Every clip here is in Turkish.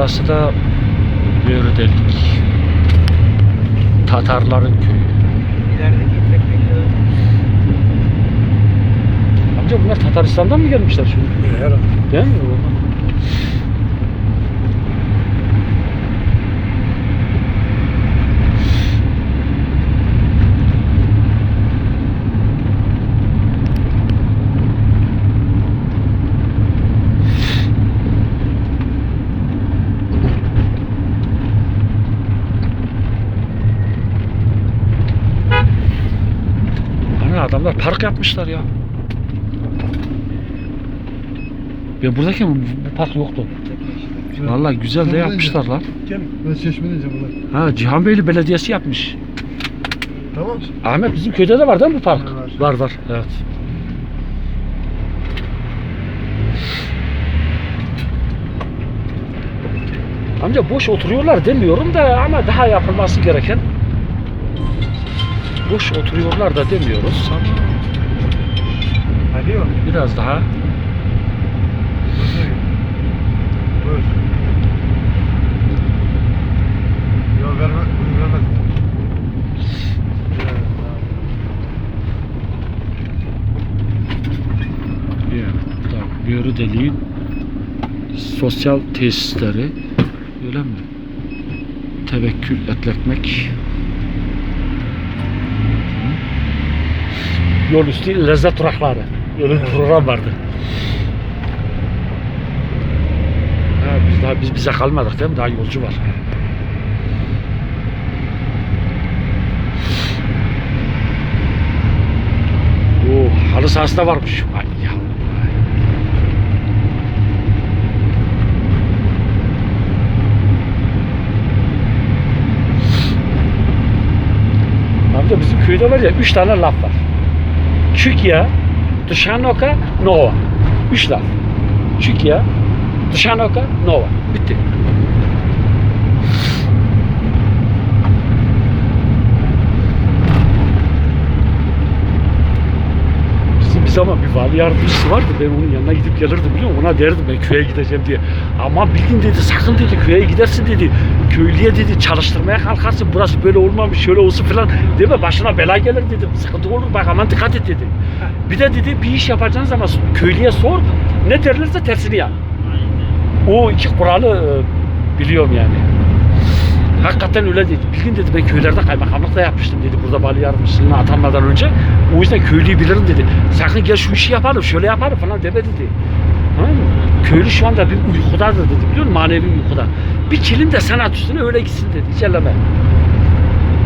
Burası da Börüdelik. Tatarların köyü. İleride gitmek bekliyor. Amca bunlar Tataristan'dan mı gelmişler şimdi? Herhalde. Değil mi? Adamlar park yapmışlar ya. Ben buradayken bu, bu park yoktu. Vallahi güzel de yapmışlar lan. Ben çeşmedeyim bunlar. Ha Cihanbeyli Belediyesi yapmış. Tamam. Ahmet bizim köyde de var değil mi bu park? Var. Var var. Evet. Amca boş oturuyorlar demiyorum da ama daha yapılması gereken boş oturuyorlar da demiyoruz. Hadi. Biraz daha Buyur. Verme, vermez. deliğin sosyal tesisleri öyle mi? Tevekkül etletmek Yol üstü lezzet durakları. Öyle bir program vardı. Ha, biz daha biz bize kalmadık değil mi? Daha yolcu var. Oo, halı sahası da varmış. Ay ya. Amca bizim köyde var ya üç tane laf var. Çükya, Dışanoka, Nova. Üç laf. Çükya, Dışanoka, Nova. Bitti. Bizim bir zaman bir vali yardımcısı vardı. Ben onun yanına gidip gelirdim biliyor musun? Ona derdim ben köye gideceğim diye. Ama bilgin dedi sakın dedi köye gidersin dedi. Köylüye dedi çalıştırmaya kalkarsın. Burası böyle olmamış şöyle olsun falan. Deme başına bela gelir dedim. Sıkıntı olur bak aman dikkat et dedi. Bir de dedi bir iş yapacağın zaman köylüye sor. Ne derlerse tersini yap. O iki kuralı e, biliyorum yani. Hakikaten öyle dedi. Bilgin dedi ben köylerde kaymakamlık da yapmıştım dedi burada vali yardımcısına atanmadan önce. O yüzden köylüyü bilirim dedi. Sakın gel şu işi yapalım şöyle yapalım falan deme dedi. Tamam mı? Köylü şu anda bir uykudadır dedi biliyor musun? Manevi uykuda. Bir kilin de sanat üstüne öyle gitsin dedi. Hiç elleme.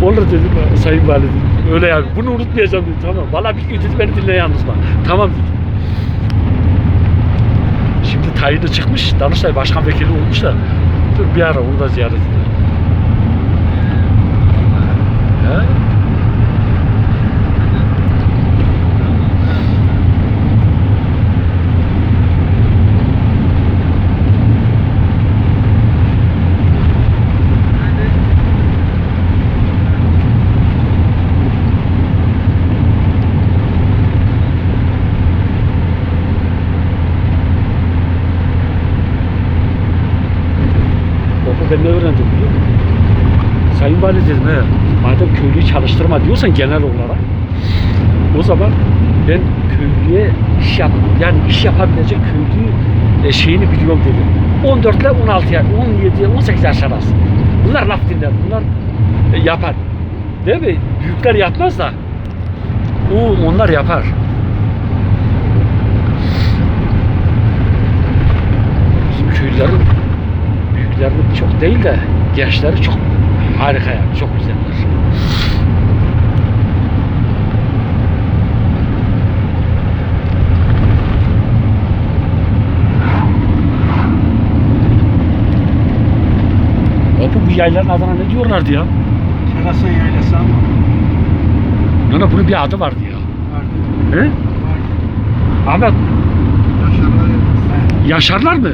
Olur dedim sayın vali dedim. Öyle yani bunu unutmayacağım dedi. Tamam. Valla bir gün dedi beni dinle yalnız bak. Tamam dedi. Şimdi tayini çıkmış. Danıştay Başkan Vekili olmuş da. Dur bir ara onu da ziyaret edelim. Oku ben ne öğrendim biliyor musun? Sayın Vali dedim he, madem köylüyü çalıştırma diyorsan genel olarak o zaman ben köylüye iş yap, yani iş yapabilecek köylü e, şeyini biliyorum dedim. 14 ile 16 yaş, 17 ile 18 yaş arası. Bunlar laf dinler, bunlar e, yapar. Değil mi? Büyükler yapmaz da o onlar yapar. Bizim köylülerin büyüklerini çok değil de gençleri çok harika yani çok güzeller. Abi bu yayların adına ne diyorlardı ya? Terasa yaylası ama Nana bunun bir adı vardı ya. vardı. He? Vardı. Ahmet Yaşarlar ya. yaşarlar mı?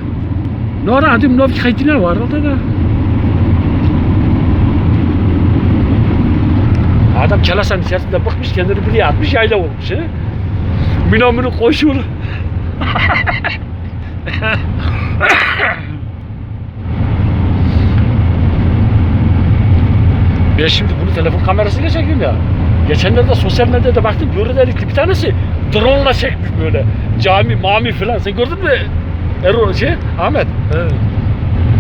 No, radi mnogi hajtiner var orada da. Adam Kalasan içerisinde bakmış kendini buraya atmış yayla olmuş. He? Minamını koşur. ben şimdi bunu telefon kamerasıyla çekiyorum ya. Geçenlerde sosyal medyada baktım görüntüleri bir tanesi drone ile çekmiş böyle. Cami, mami falan. Sen gördün mü? Erol şey, Ahmet. Evet.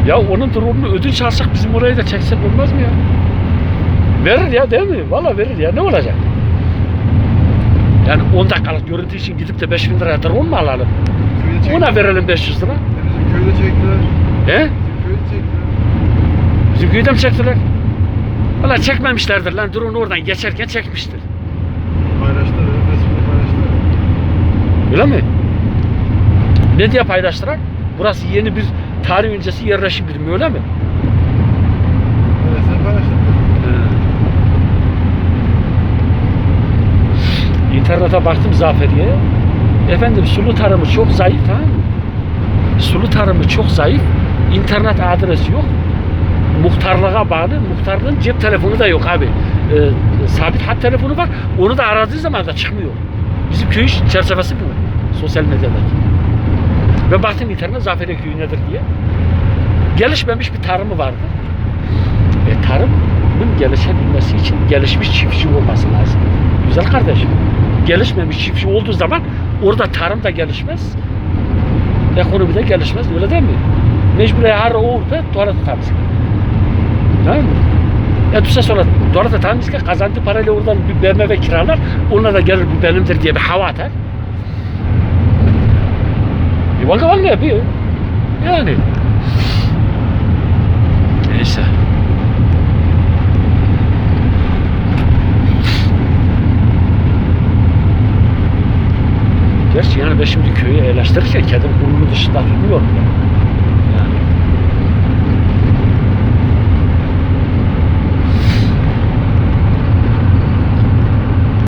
Ya onun drone'unu ödünç alsak bizim orayı da çeksek olmaz mı ya? Verir ya değil mi? Valla verir ya. Ne olacak? Yani 10 dakikalık görüntü için gidip de 5000 liraya drone mu alalım? Ona verelim 500 lira. E, Bizim köyde çektiler. He? Bizim köyde çektiler. Bizim köyde mi çektiler? Valla çekmemişlerdir lan. Drone oradan geçerken çekmiştir. Paylaştılar. Resmini paylaştılar. Öyle mi? Ne diye paylaştılar? Burası yeni bir tarih öncesi yerleşim birimi öyle mi? Evet sen paylaştın. İnternete baktım Zaferiye'ye. Efendim sulu tarımı çok zayıf mı? Sulu tarımı çok zayıf. İnternet adresi yok. Muhtarlığa bağlı. Muhtarlığın cep telefonu da yok abi. Ee, sabit hat telefonu var. Onu da aradığı zaman da çıkmıyor. Bizim köy çerçevesi bu. Sosyal medyadaki. Ve baktım internet Zaferiye köyü nedir diye. Gelişmemiş bir tarımı vardı. E, tarımın gelişebilmesi için gelişmiş çiftçi olması lazım. Güzel kardeşim. Gelişmemiş çiftçi olduğu zaman orada tarım da gelişmez. Ekonomi de gelişmez. Öyle değil mi? Mecbur her orada tuvalet temizlik. Tamam mı? Düşse sonra tuvalet temizlik kazandığı parayla oradan bir BMW kiralar. Onunla da gelir bu benimdir diye bir hava atar. E valla valla yapıyor. Yani. Neyse. Gerçi yani ben şimdi köyü eleştirirken kedim burnunu dışında tutmuyorum ya.